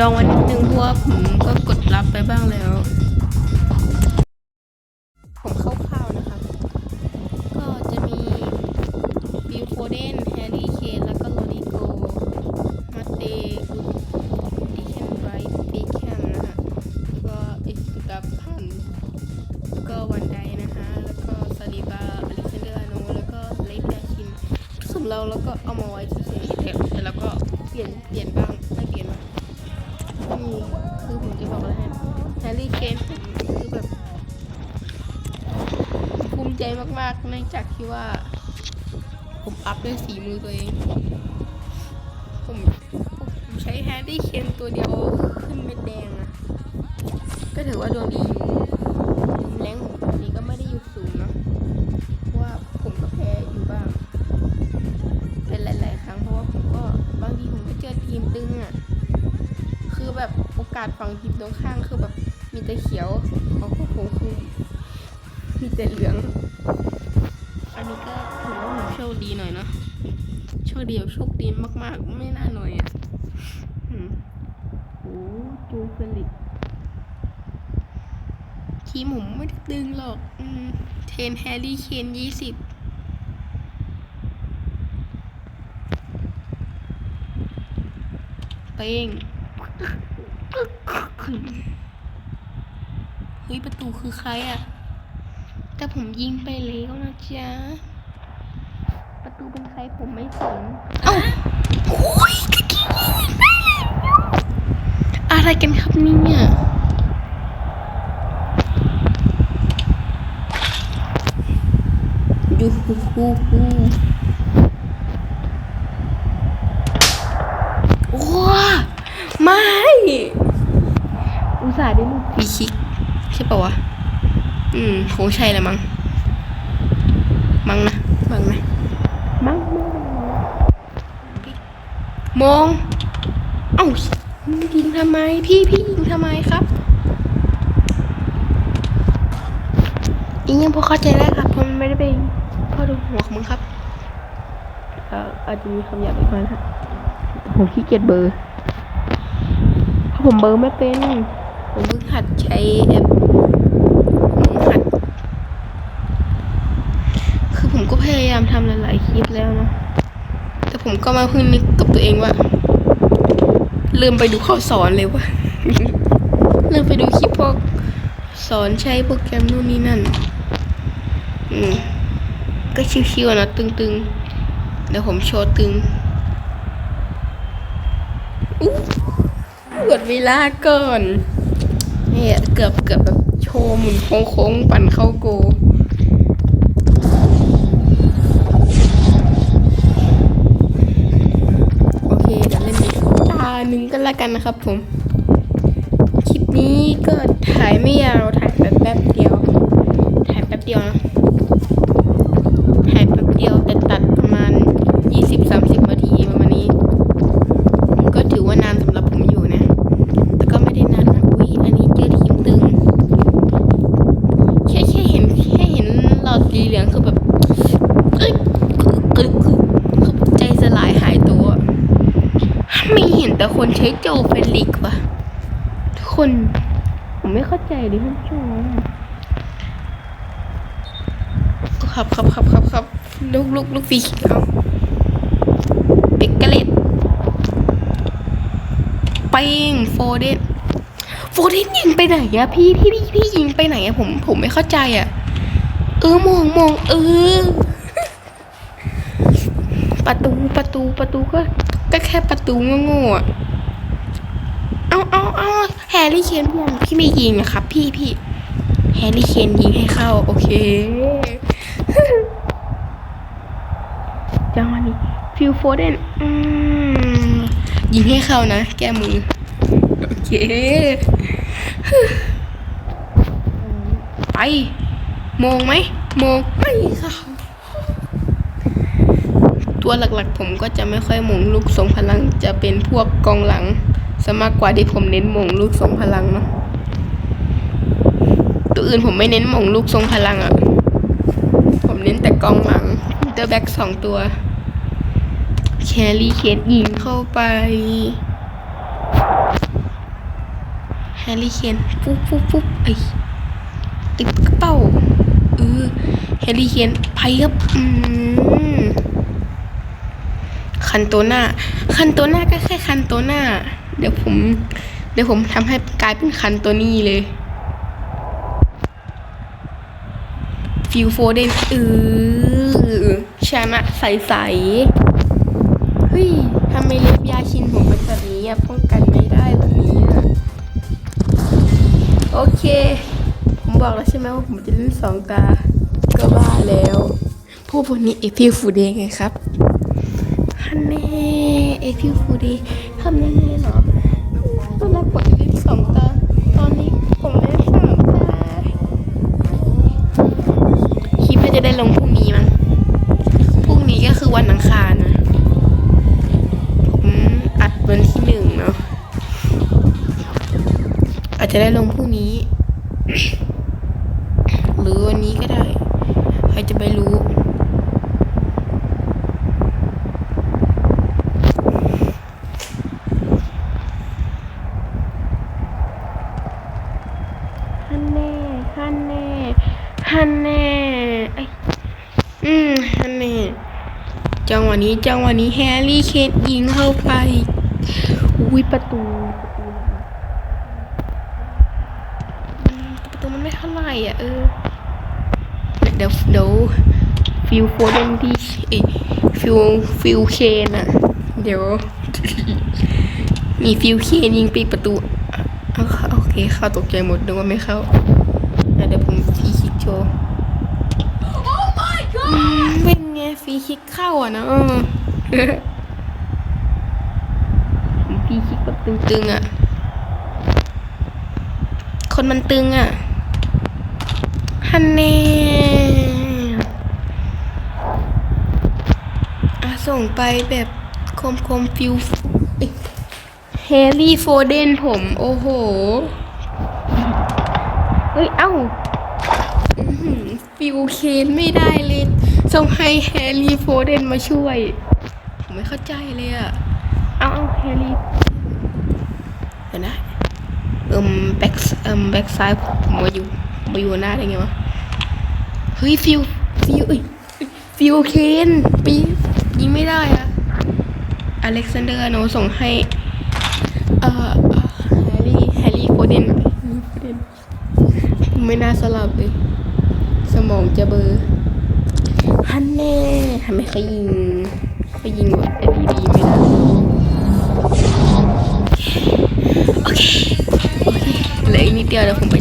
ดองไวันนิดนึงเพราะว่าผมก็กดรับไปบ้างแล้ว ผมคร่าวๆนะครับก็จะมีบิลโฟเดนแฮร์รี่เคนแล้วก็โรดิโกมาเตอุดิแคนไรท์เบแคมนะฮะก็เอสติกาพันแล้วก็วันไดนะฮะแล้วก็ซาลิบาอเล็กซานเดอร์อาโนแล้วก็เลฟแดชินสมเราแล้วก็เอามาไว้ที่เฉยๆแต่แต่แล้วก็เปลี่ยนเปลี่ยนบ้าง ใจมากๆเนื่องจากที่ว่า ผมอัพด้วยสีมือตัวเอง ผมผมใช้แฮร์รี่เคนตัวเดียวขึ้นเม็ดแดงอะก็ถือว่าดวงดีแรงของผมนี้ก็ไม่ได้อยู่สูงเนาะเพราะว่าผมก็แพ้อยู่บ้าง เป็นหลาย ๆ ครั้งเพราะว่าผมก็บางทีผมก็เจอทีมตึงอะคือแบบโอกาสฝั่งทีมตรงข้างคือแบบมีแต่เขียวของพวกผมคือ มีแต่เหลือง อันนี้ก็ถือว่าผมโชคดีหน่อยเนาะ โชคดีแบบโชคดีมากๆ ไม่น่าหน่อยอะอืมโอ้จูเฟลิกทีมผมไม่ได้ดึงหรอก อืม เทนแฮร์รี่เคนยี่สิบเป้งเฮ้ย ประตูคือใครอะ แต่ผมยิงไปแล้วนะจ๊ะ ประตูเป็นใครผมไม่สน เอ้าโอ้ยตะกี้ยิงได้แล้วอะไรกันครับเนี่ยดูฮูฮูฮูว้าไม่ อุตส่าห์ได้ลูกฟรีคิกใช่ปะวะ อืมคงใช่แหละมั้ง มั้งนะ มั้งนะมั้งมั้งมั้งมอง เอ้ายิงทำไม พี่พี่ยิงทำไมครับยิงยังพอเข้าใจได้ครับเพราะมันไม่ได้ไปพ่อดูหัวของมึงครับเอ่ออาจจะมีคำหยาบอีกหน่อยครับผมขี้เกียจเบอร์เพราะผมเบอร์ไม่เป็น ผมเพิ่งหัดใช้แอปผมหัด คือผมก็พยายาม ทำหลายๆคลิปแล้วเนาะแต่ผมก็มาเพิ่งนึกกับตัวเองว่า ลืมไปดูข้อสอนเลยว่าลืมไปดูคลิปพวกสอนใช้โปรแกรมนู่นนี่นั่น อืม ก็ชิวๆนะตึงๆ เดี๋ยวผมโชว์ตึงอู้กดเวลาก่อนเนี่ยเกือบเกือบแบบโชว์หมุนโค้งๆ ปั่นเข้าโก โอเค เดี๋ยวเล่นอีกตาหนึ่งก็แล้วกันนะครับผม คลิปนี้ก็ถ่ายไม่ยาวถ่ายแบบแป๊บเดียว ถ่ายแป๊บเดียวนะถ่ายแป๊บเดียวแต่ตัดประมาณ 20-30นาทีประมาณนี้ ก็ถือว่านานสำหรับผมอยู่นะ แต่ก็ไม่ได้นานนะอุ้ยอันนี้เจอทีมตึง แค่แค่เห็นแค่เห็นหลอดสีเหลืองคือแบบ เอ้ยคือคือคือใจสลายหายตัว ไม่เห็น แต่คนใช้โจเฟลิกว่ะทุกคนผมไม่เข้าใจเลยท่านผู้ชมครับครับครับครับครับลูกลูกลูกฟีเขียวเบกเกเลตเป้งโฟเดนโฟเดนยิงไปไหนอะพี่พี่พี่พี่ยิงไปไหนอะผมผมไม่เข้าใจอะเออมองมองเออ ประตูประตูประตูก็ก็แค่ประตูโง่ๆเอาเอาเอาแฮร์รี่เคนพี่พี่ไม่ยิงอะครับ พี่พี่แฮร์รี่เคนยิงให้เข้า โอเคจังหวะนี้ฟิลโฟเดนอืมยิงให้เข้านะ แก้มือ โอเค ไปมองไหมมองไม่เข้า ตัวหลักๆ ผมก็จะไม่ค่อยมงลูกทรงพลัง จะเป็นพวกกองหลังซะมากกว่าที่ผมเน้นมงลูกทรงพลังเนาะตัวอื่นผมไม่เน้นมงลูกทรงพลังอะ่ะ ผมเน้นแต่กองหลังเดอร์แบ็กสองตัวแครี่เคสยิงเข้าไปแฮร์รี่เคนปุ๊บปุ๊บปุ๊บไอ้ติดกระเป๋าเออแฮร์รี่เคนไปครับอืม คันโตหน้า คันโตหน้าก็แค่คันโตหน้า เดี๋ยวผม เดี๋ยวผมทำให้กลายเป็นคันตัวนี้เลยฟิลโฟเดนเออชนะใสๆเฮ้ยทำไมเล็บยาชินผมเป็นแบบนี้อะป้องกันไม่ได้แบบนี้อะโอเค ผมบอกแล้วใช่ไหมว่าผมจะเล่นสองตา ก็บ้าแล้วพวกพวกนี้เอฟิลฟูเดไงครับ ฮันเน่เอฟิลฟูเดทำยังไงเหรอตอนแรกผมจะเล่นสองตา ตอนนี้ผมเล่นสามตา คลิปน่าจะได้ลงพรุ่งนี้มั้ง พรุ่งนี้ก็คือวันอังคารนะ ผมอัดวันที่หนึ่งเนาะ อาจจะได้ลงพรุ่งนี้ หรือวันนี้ก็ได้ ใครจะไปรู้ ฮันแน่ฮันแน่ฮันแน่ไอยอืมฮันแน่จังหวะนี้จังหวะนี้แฮร์รี่เคนยิงเข้าไปอุ้ยประตูประตูมันไม่เท่าไหร่อะเออเดี๋ยวเดี๋ยวฟิลโฟเดนที่เอฟิลฟิลเคนอะ เดี๋ยวมีฟิลเคนยิงปิดประตูโอเคเข้าตกใจหมดนึกว่าไม่เข้าอ่เดี๋ยวผมฟีคิกโชว์อืมเป็นไงฟ รีคิกเข้าอะนะฟรีคิกแบบตึงๆอะ คนมันตึงอะฮันเน่อะส่งไปแบบคมคมๆฟิวเอ้ยแฮรีโฟเดนผม โอ้โห เฮ้ย เอ้าฟิวเคนไม่ได้เลย ต้องให้แฮร์รี่โฟเดนมาช่วย ผมไม่เข้าใจเลยอะเอาเอาแฮร์รี่เดี๋ยวนะเอิมแบ็กเอิมแบ็กซ้ายผมมาอยู่มาอยู่หน้าได้ไงวะเฮ้ยฟิวฟิวเอ้ยฟิวเคนปียิงไม่ได้อะอเล็กซานเดอร์โนส่งให้ เอ่อเอ่อแฮร์รี่แฮร์รี่โฟเดนแฮร์รี่โฟเดนไม่น่าสลับเลย สมองจะเบลอร์ ฮันแน่ทำไมเขายิงเขายิงแบบไอพีบีไม่ได้โอเคโอเคเหลืออีกนิดเดียวเดี๋ยวผมไป